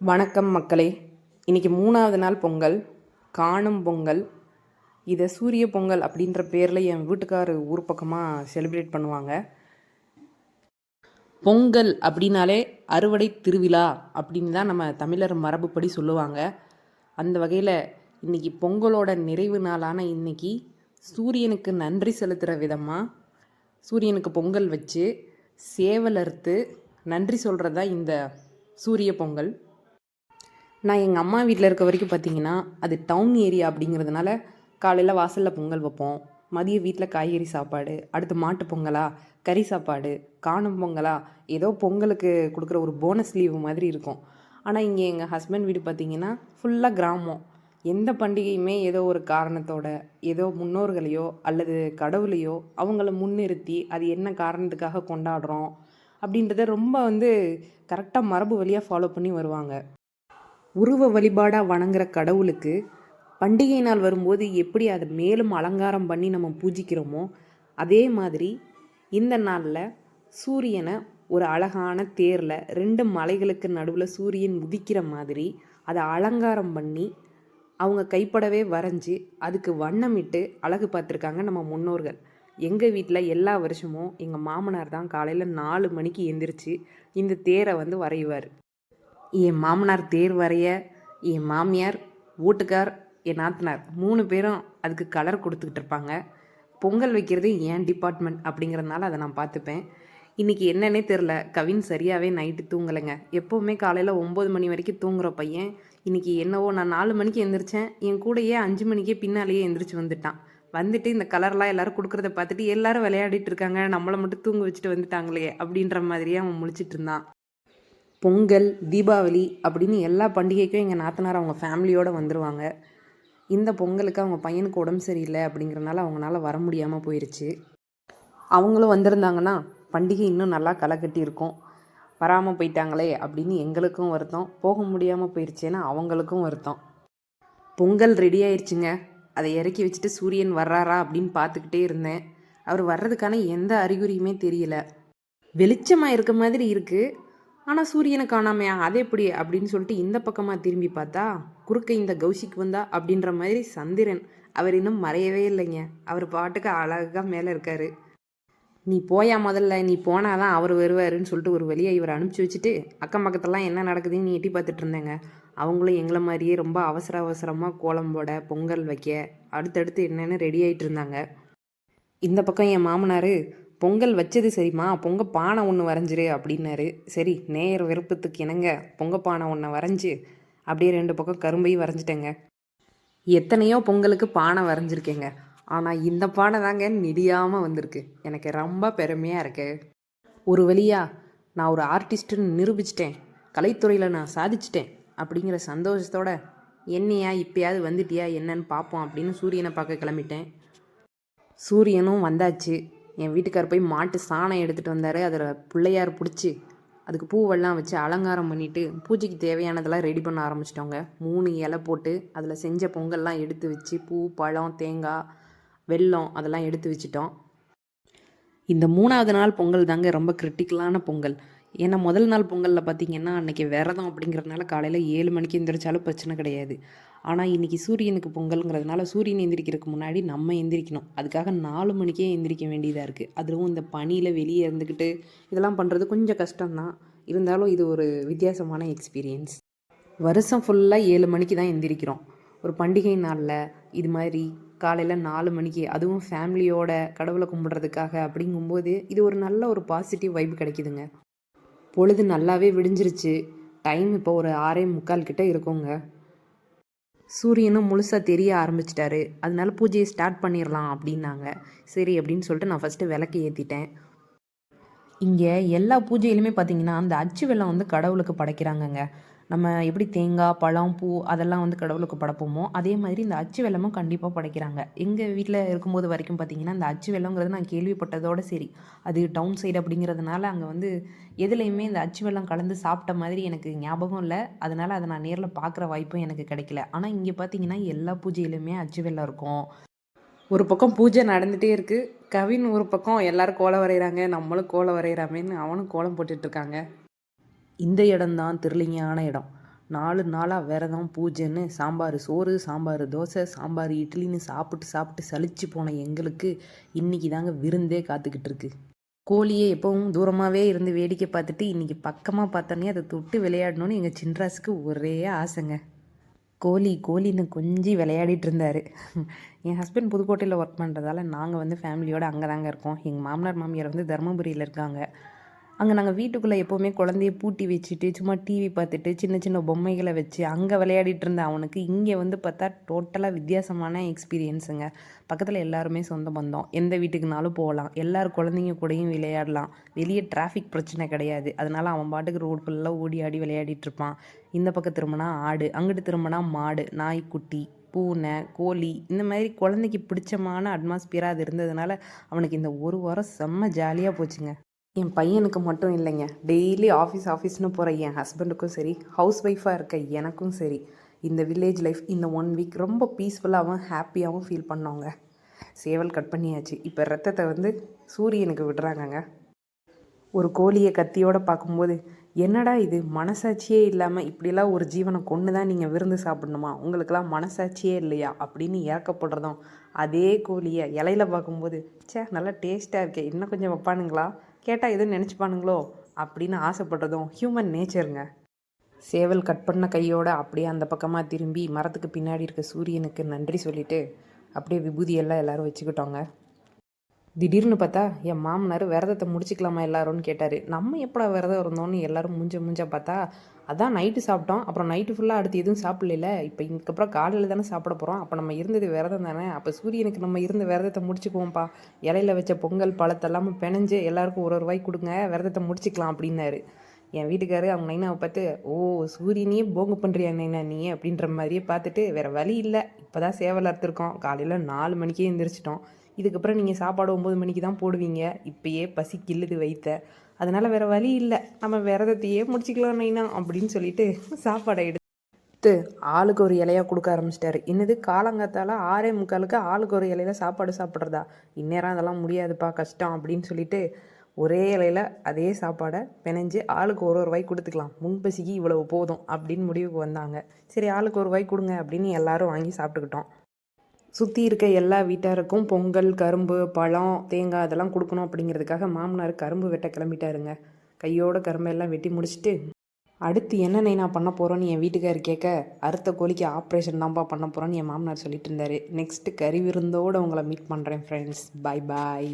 வணக்கம் மக்களே. இன்றைக்கி மூணாவது நாள் பொங்கல். காணும் பொங்கல். இதை சூரிய பொங்கல் அப்படின்ற பேரில் என் வீட்டுக்கார் ஊர் பக்கமாக செலிப்ரேட் பண்ணுவாங்க. பொங்கல் அப்படின்னாலே அறுவடை திருவிழா அப்படின்னு தான் நம்ம தமிழர் மரபுப்படி சொல்லுவாங்க. அந்த வகையில் இன்றைக்கி பொங்கலோட நிறைவு நாளான இன்னைக்கு சூரியனுக்கு நன்றி செலுத்துகிற விதமாக சூரியனுக்கு பொங்கல் வச்சு சேவல் அறுத்து நன்றி சொல்கிறது தான் இந்த சூரிய பொங்கல். நான் எங்கள் அம்மா வீட்டில் இருக்க வரைக்கும் பார்த்தீங்கன்னா அது டவுன் ஏரியா அப்படிங்கிறதுனால காலையில் வாசலில் பொங்கல் வைப்போம். மதிய வீட்டில் காய்கறி சாப்பாடு அடுத்து மாட்டு பொங்கலா கறி சாப்பாடு காணும் பொங்கலா ஏதோ பொங்கலுக்கு கொடுக்குற ஒரு போனஸ் லீவு மாதிரி இருக்கும். ஆனால் இங்கே எங்கள் ஹஸ்பண்ட் வீடு பார்த்தீங்கன்னா ஃபுல்லாக கிராமம். எந்த பண்டிகையுமே ஏதோ ஒரு காரணத்தோட ஏதோ முன்னோர்களையோ அல்லது கடவுளையோ அவங்கள முன்னிறுத்தி அது என்ன காரணத்துக்காக கொண்டாடுறோம் அப்படின்றத ரொம்ப வந்து கரெக்டாக மரபு வழியாக ஃபாலோ பண்ணி வருவாங்க. உருவ வழிபாடாக வணங்குற கடவுளுக்கு பண்டிகை நாள் வரும்போது எப்படி அதை மேலும் அலங்காரம் பண்ணி நம்ம பூஜிக்கிறோமோ அதே மாதிரி இந்த நாளில் சூரியனை ஒரு அழகான தேரில் ரெண்டு மலைகளுக்கு நடுவில் சூரியன் உதிக்கிற மாதிரி அதை அலங்காரம் பண்ணி அவங்க கைப்படவே வரைஞ்சி அதுக்கு வண்ணமிட்டு அழகு பார்த்துருக்காங்க நம்ம முன்னோர்கள். எங்கள் வீட்டில் எல்லா வருஷமும் எங்கள் மாமனார் தான் காலையில் நாலு மணிக்கு எந்திரிச்சு இந்த தேரை வந்து வரைவார் என் மாமனார் தேர் வரைய என் மாமியார் வீட்டுக்கார் என் நாத்தனார் மூணு பேரும் அதுக்கு கலர் கொடுத்துக்கிட்டு இருப்பாங்க. பொங்கல் வைக்கிறது என் டிபார்ட்மெண்ட் அப்படிங்கிறதுனால அதை நான் பார்த்துப்பேன். இன்றைக்கி என்னன்னே தெரில கவின் சரியாகவே நைட்டு தூங்கலைங்க. எப்போவுமே காலையில் ஒம்பது மணி வரைக்கும் தூங்குற பையன். இன்றைக்கி என்னவோ நான் நாலு மணிக்கு எந்திரிச்சேன். என் கூடயே அஞ்சு மணிக்கே பின்னாலேயே எந்திரிச்சு வந்துட்டான். வந்துட்டு இந்த கலர்லாம் எல்லோரும் கொடுக்குறத பார்த்துட்டு எல்லாரும் விளையாடிட்டு இருக்காங்க. நம்மளை மட்டும் தூங்க வச்சுட்டு வந்துட்டாங்களே அப்படின்ற மாதிரியே அவன் முழிச்சிட்டு இருந்தான். பொங்கல் தீபாவளி அப்படின்னு எல்லா பண்டிகைக்கும் எங்கள் நாத்தனார் அவங்க ஃபேமிலியோடு வந்துடுவாங்க இந்த பொங்கலுக்கு அவங்க பையனுக்கு உடம்பு சரியில்லை அப்படிங்கிறனால அவங்களால வர முடியாமல் போயிடுச்சு அவங்களும் வந்திருந்தாங்கன்னா பண்டிகை இன்னும் நல்லா களை கட்டியிருக்கும். வராமல் போயிட்டாங்களே அப்படின்னு எங்களுக்கும் வருத்தம். போக முடியாமல் போயிடுச்சேன்னா அவங்களுக்கும் வருத்தம். பொங்கல் ரெடி ஆயிடுச்சுங்க அதை இறக்கி வச்சுட்டு சூரியன் வர்றாரா அப்படின்னு பார்த்துக்கிட்டே இருந்தேன். அவர் வர்றதுக்கான எந்த அறிகுறியுமே தெரியல. வெளிச்சமாக இருக்க மாதிரி இருக்குது ஆனால் சூரியனை காணாமையா? அது எப்படி? அப்படின்னு சொல்லிட்டு இந்த பக்கமாக திரும்பி பார்த்தா குறுக்க இந்த கௌஷிக்கு வந்தா அப்படின்ற மாதிரி சந்திரன். அவர் இன்னும் மறையவே இல்லைங்க. அவர் பாட்டுக்கு அழகாக மேலே இருக்காரு. நீ போயா முதல்ல நீ போனாதான் அவர் வருவாருன்னு சொல்லிட்டு ஒரு வழியை இவர் அனுப்பிச்சி வச்சுட்டு அக்கம் பக்கத்தெல்லாம் என்ன நடக்குதுன்னு எட்டி பார்த்துட்டு இருந்தேங்க. அவங்களும் எங்களை மாதிரியே ரொம்ப அவசர அவசரமாக கோலம் போட பொங்கல் வைக்க அடுத்தடுத்து என்னென்னு ரெடி ஆகிட்டு இருந்தாங்க. இந்த பக்கம் என் மாமனார் பொங்கல் வச்சது சரிம்மா பொங்க பானை ஒன்று வரைஞ்சிரு அப்படின்னாரு. சரி நேயர் விருப்பத்துக்கு இணங்க பொங்க பானை ஒன்றை வரைஞ்சி அப்படியே ரெண்டு பக்கம் கரும்பையும் வரைஞ்சிட்டேங்க. எத்தனையோ பொங்கலுக்கு பானை வரைஞ்சிருக்கேங்க. ஆனால் இந்த பானை தாங்க நிடியாமல் வந்திருக்கு. எனக்கு ரொம்ப பெருமையாக இருக்கு. ஒரு வழியா நான் ஒரு ஆர்டிஸ்ட்டுன்னு நிரூபிச்சிட்டேன். கலைத்துறையில் நான் சாதிச்சிட்டேன். அப்படிங்கிற சந்தோஷத்தோட என்னையா இப்பயாவது வந்துட்டியா என்னன்னு பார்ப்போம் அப்படின்னு சூரியனை பார்க்க கிளம்பிட்டேன். சூரியனும் வந்தாச்சு. என் வீட்டுக்கார் போய் மாட்டு சாணம் எடுத்துகிட்டு வந்தார். அதில் பிள்ளையார் பிடிச்சி அதுக்கு பூவெல்லாம் வச்சு அலங்காரம் பண்ணிவிட்டு பூஜைக்கு தேவையானதெல்லாம் ரெடி பண்ண ஆரம்பிச்சிட்டோங்க மூணு இலை போட்டு அதில் செஞ்ச பொங்கல்லாம் எடுத்து வச்சு பூ பழம் தேங்காய் வெல்லம் அதெல்லாம் எடுத்து வச்சிட்டோம். இந்த மூணாவது நாள் பொங்கல் தாங்க ரொம்ப கிரிட்டிக்கலான பொங்கல். ஏன்னா முதல் நாள் பொங்கலில் பார்த்தீங்கன்னா அன்றைக்கி விரதம் அப்படிங்கிறதுனால காலையில் ஏழு மணிக்கு எந்திரிச்சாலும் பிரச்சனை கிடையாது. ஆனால் இன்றைக்கி சூரியனுக்கு பொங்கலுங்கிறதுனால சூரியன் எந்திரிக்கிறதுக்கு முன்னாடி நம்ம எந்திரிக்கணும். அதுக்காக நாலு மணிக்கே எந்திரிக்க வேண்டியதாக இருக்குது அதுவும் இந்த பனியில் வெளியே இருந்துக்கிட்டு இதெல்லாம் பண்ணுறது கொஞ்சம் கஷ்டம்தான். இருந்தாலும் இது ஒரு வித்தியாசமான எக்ஸ்பீரியன்ஸ் வருஷம் ஃபுல்லாக ஏழு மணிக்கு தான் எந்திரிக்கிறோம். ஒரு பண்டிகை நாளில் இது மாதிரி காலையில் நாலு மணிக்கு அதுவும் ஃபேமிலியோட கடவுளை கும்பிட்றதுக்காக அப்படிங்கும்போது இது ஒரு நல்ல ஒரு பாசிட்டிவ் வைப் கிடைக்குதுங்க. பொழுது நல்லாவே விடிஞ்சிருச்சு. டைம் இப்போ ஒரு ஆறே முக்கால் கிட்ட இருக்குங்க. சூரியனும் முழுசாக தெரிய ஆரம்பிச்சிட்டாரு. அதனால பூஜையை ஸ்டார்ட் பண்ணிடலாம் அப்படின்னாங்க. சரி அப்படின்னு சொல்லிட்டு நான் ஃபஸ்ட்டு விளக்கு ஏற்றிட்டேன் இங்கே எல்லா பூஜையிலுமே பார்த்தீங்கன்னா அந்த அச்சு வெள்ளம் வந்து கடவுளுக்கு படைக்கிறாங்கங்க. நம்ம எப்படி தேங்காய் பழம் பூ அதெல்லாம் வந்து கடவுளுக்கு படைப்போமோ அதே மாதிரி இந்த அச்சு வெள்ளமும் கண்டிப்பாக படைக்கிறாங்க. எங்கள் வீட்டில் இருக்கும்போது வரைக்கும் பார்த்தீங்கன்னா இந்த அச்சு வெள்ளங்கிறது நான் கேள்விப்பட்டதோட சரி. அது டவுன் சைடு அப்படிங்கிறதுனால அங்கே வந்து எதுலேயுமே இந்த அச்சு வெல்லம் கலந்து சாப்பிட்ட மாதிரி எனக்கு ஞாபகம் இல்லை. அதனால் அதை நான் நேரில் பார்க்குற வாய்ப்பும் எனக்கு கிடைக்கல. ஆனால் இங்கே பார்த்தீங்கன்னா எல்லா பூஜையிலுமே அச்சு வெள்ளம் இருக்கும். ஒரு பக்கம் பூஜை நடந்துகிட்டே இருக்குது கவின் ஒரு பக்கம் எல்லாரும் கோலம் வரைகிறாங்க நம்மளும் கோலம் வரைகிறாமேன்னு அவனும் கோலம் போட்டுட்ருக்காங்க இந்த இடம்தான் திருலிங்கான இடம். நாலு நாளாக விரதம் பூஜைன்னு சாம்பார் சோறு சாம்பார் தோசை சாம்பார் இட்லின்னு சாப்பிட்டு சாப்பிட்டு சலிச்சு போன எங்களுக்கு இன்னைக்கு தாங்க விருந்தே காத்துக்கிட்டு இருக்கு. கோழியை எப்பவும் தூரமாகவே இருந்து வேடிக்கை பார்த்துட்டு இன்னைக்கு பக்கமாக பார்த்தோன்னே அதை தொட்டு விளையாடணும்னு எங்கள் சின்ராஸுக்கு ஒரே ஆசைங்க. கோழி கோழின்னு கொஞ்சி விளையாடிட்டு இருந்தார். என் ஹஸ்பண்ட் புதுக்கோட்டையில் ஒர்க் பண்ணுறதால நாங்கள் வந்து ஃபேமிலியோடு அங்கே தாங்க இருக்கோம். எங்கள் மாமனார் மாமியார் வந்து தருமபுரியில் இருக்காங்க. அங்கே நாங்கள் வீட்டுக்குள்ளே எப்போவுமே குழந்தைய பூட்டி வச்சுட்டு சும்மா டிவி பார்த்துட்டு சின்ன சின்ன பொம்மைகளை வச்சு அங்கே விளையாடிட்டு இருந்த அவனுக்கு இங்கே வந்து பார்த்தா டோட்டலாக வித்தியாசமான எக்ஸ்பீரியன்ஸுங்க பக்கத்தில் எல்லாருமே சொந்த பந்தம். எந்த வீட்டுக்குனாலும் போகலாம் எல்லார் குழந்தைங்க கூடயும் விளையாடலாம். வெளியே டிராஃபிக் பிரச்சனை கிடையாது. அதனால் அவன் பாட்டுக்கு ரோடு ஃபுல்லாக ஓடி ஆடி விளையாடிட்டு இருப்பான். இந்த பக்கம் திரும்பினா ஆடு அங்கிட்டு திரும்பினா மாடு நாய்க்குட்டி பூனை கோழி இந்த மாதிரி குழந்தைக்கு பிடிச்சமான அட்மாஸ்பியராக அது இருந்ததுனால அவனுக்கு இந்த ஒரு வாரம் செம்ம ஜாலியாக போச்சுங்க. என் பையனுக்கு மட்டும் இல்லைங்க. டெய்லி ஆஃபீஸ் ஆஃபீஸ்னு போகிற என் ஹஸ்பண்டுக்கும் சரி ஹவுஸ் ஒய்ஃபாக இருக்க எனக்கும் சரி இந்த வில்லேஜ் லைஃப் இந்த ஒன் வீக் ரொம்ப பீஸ்ஃபுல்லாகவும் ஹாப்பியாகவும் ஃபீல் பண்ணோங்க. சேவல் கட் பண்ணியாச்சு. இப்போ ரத்தத்தை வந்து சூரியனுக்கு விடுறாங்கங்க. ஒரு கோழியை கத்தியோடு பார்க்கும்போது என்னடா இது? மனசாட்சியே இல்லாமல் இப்படிலாம் ஒரு ஜீவனை கொண்டு தான் நீங்கள் விருந்து சாப்பிடணுமா? உங்களுக்கெல்லாம் மனசாட்சியே இல்லையா? அப்படின்னு இறக்கப்படுறதும் அதே கோழியை இலையில பார்க்கும்போது ச்சே நல்லா டேஸ்ட்டாக இருக்கே. இன்னும் கொஞ்சம் வைப்பானுங்களா? கேட்டால் எதுவும் நினச்சிப்பானுங்களோ அப்படின்னு ஆசைப்படுறதும் ஹியூமன் நேச்சருங்க சேவல் கட் பண்ண கையோட அப்படியே அந்த பக்கமாக திரும்பி மரத்துக்கு பின்னாடி இருக்க சூரியனுக்கு நன்றி சொல்லிட்டு அப்படியே விபூதியெல்லாம் எல்லோரும் வச்சுக்கிட்டோங்க. திடீர்னு பார்த்தா என் மாமனார் விரதத்தை முடிச்சுக்கலாமா எல்லாரும்னு கேட்டார். நம்ம எப்படா விரதம் இருந்தோம்னு எல்லாரும் மூஞ்ச மூஞ்ச பார்த்தா அதான் நைட்டு சாப்பிட்டோம். அப்புறம் நைட்டு ஃபுல்லாக அடுத்து எதுவும் சாப்பிடல இப்போ இதுக்கப்புறம் காலையில் தானே சாப்பிட போகிறோம் அப்போ நம்ம இருந்தது விரதம் தானே. அப்போ சூரியனுக்கு நம்ம இருந்த விரதத்தை முடிச்சுக்குவோம்ப்பா. இலையில வச்ச பொங்கல் பழத்தெல்லாம் பிணைஞ்சு எல்லாருக்கும் ஒரு ஒரு கொடுங்க. விரதத்தை முடிச்சுக்கலாம் அப்படின்னாரு. என் வீட்டுக்காரு அவங்க நைனாவை பார்த்து ஓ சூரியனையே போங்க பண்ணுறியா நைனா நீ? அப்படின்ற மாதிரியே பார்த்துட்டு வேறு வழி இல்லை. இப்போ தான் சேவல் அறுத்துருக்கோம். காலையில் நாலு மணிக்கே எழுந்திரிச்சிட்டோம் இதுக்கப்புறம் நீங்கள் சாப்பாடு ஒம்பது மணிக்கு தான் போடுவீங்க. இப்பயே பசி கில்லுது வைத்த. அதனால் வேறு வழி இல்லை. நம்ம விரதத்தையே முடிச்சிக்கலாம் நைனா அப்படின்னு சொல்லிட்டு சாப்பாடை எடுத்து ஆளுக்கு ஒரு இலையா கொடுக்க ஆரம்பிச்சிட்டாரு. என்னது காலங்காத்தால் ஆறே முக்காலுக்கு ஆளுக்கு ஒரு இலையில சாப்பாடு சாப்பிட்றதா? இந்நேரம் அதெல்லாம் முடியாதுப்பா கஷ்டம் அப்படின்னு சொல்லிட்டு ஒரே இலையில அதே சாப்பாடை பிணைஞ்சு ஆளுக்கு ஒரு ஒரு வாய் கொடுத்துக்கலாம். முன்பசிக்கு இவ்வளவு போதும் அப்படின்னு முடிவுக்கு வந்தாங்க. சரி ஆளுக்கு ஒரு வாய் கொடுங்க அப்படின்னு எல்லாரும் வாங்கி சாப்பிட்டுக்கிட்டோம். சுற்றி இருக்க எல்லா வீட்டாருக்கும் பொங்கல் கரும்பு பழம் தேங்காய் அதெல்லாம் கொடுக்கணும் அப்படிங்கிறதுக்காக மாமனார் கரும்பு வெட்ட கிளம்பிட்டாருங்க. கையோட கரும்பெல்லாம் வெட்டி முடிச்சுட்டு அடுத்து என்ன நைனா பண்ண போகிறோன்னு என் வீட்டுக்கார் கேட்க அறுத்த கோழிக்கு ஆப்ரேஷன் தான்ப்பா பண்ண போகிறோன்னு என் மாமனார் சொல்லிட்டு இருந்தார். நெக்ஸ்ட்டு கறி விருந்தோடு உங்களை மீட் பண்ணுறேன் ஃப்ரெண்ட்ஸ் பாய் பாய்